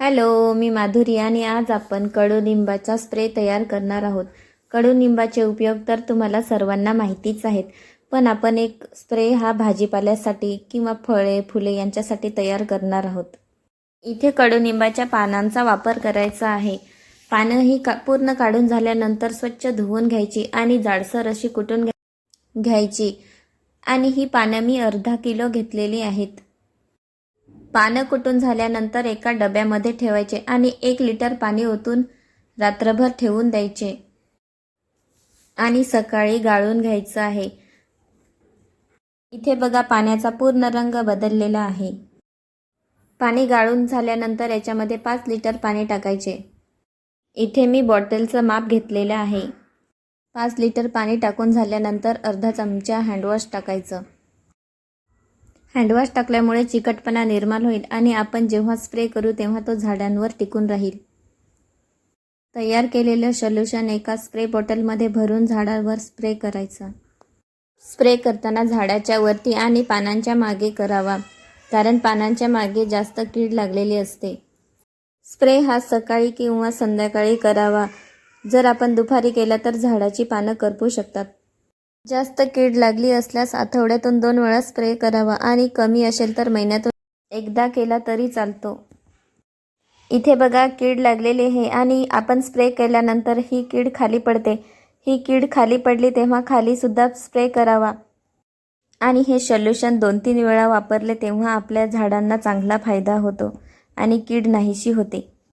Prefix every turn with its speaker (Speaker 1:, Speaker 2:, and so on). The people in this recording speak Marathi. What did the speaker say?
Speaker 1: हॅलो मी माधुरी आणि आज आपण कडुनिंबाचा स्प्रे तयार करणार आहोत. कडुनिंबाचे उपयोग तर तुम्हाला सर्वांना माहितीच आहेत पण आपण एक स्प्रे हा भाजीपाल्यासाठी किंवा फळे फुले यांच्यासाठी तयार करणार आहोत. इथे कडुनिंबाच्या पानांचा वापर करायचा आहे. पानं ही का पूर्ण काढून झाल्यानंतर स्वच्छ धुवून घ्यायची आणि जाडसर अशी कुटून घ्या घ्यायची. आणि ही पानं मी अर्धा किलो घेतलेली आहेत. पानं कुटून झाल्यानंतर एका डब्यामध्ये ठेवायचे आणि एक लिटर पाणी ओतून रात्रभर ठेवून द्यायचे. आणि सकाळी गाळून घ्यायचं आहे. इथे बघा पाण्याचा पूर्ण रंग बदललेला आहे. पाणी गाळून झाल्यानंतर याच्यामध्ये पाच लिटर पाणी टाकायचे. इथे मी बॉटलचं माप घेतलेलं आहे. पाच लिटर पाणी टाकून झाल्यानंतर अर्धा चमचा हँडवॉश टाकायचं. हँडवॉश टाकल्यामुळे चिकटपणा निर्माण होईल आणि आपण जेव्हा स्प्रे करू तेव्हा तो झाडांवर टिकून राहील. तयार केलेलं सोल्युशन एका स्प्रे बॉटलमध्ये भरून झाडावर स्प्रे करायचं. स्प्रे करताना झाडाच्या वरती आणि पानांच्या मागे करावा कारण पानांच्या मागे जास्त कीड लागलेली असते. स्प्रे हा सकाळी किंवा संध्याकाळी करावा. जर आपण दुपारी केला तर झाडाची पानं करपू शकतात. जास्त कीड लागली असल्यास आठवड्यातून दोन वेळा स्प्रे करावा आणि कमी असेल तर महिन्यातून एकदा केला तरी चालतो. इथे बघा कीड लागलेली आहे आणि आपण स्प्रे केल्यानंतर ही कीड खाली पडते. ही कीड खाली पडली तेव्हा खाली सुद्धा स्प्रे करावा. आणि हे सोल्युशन दोन तीन वेळा वापरले तेव्हा आपल्या झाडांना चांगला फायदा होतो आणि कीड नाहीशी होते.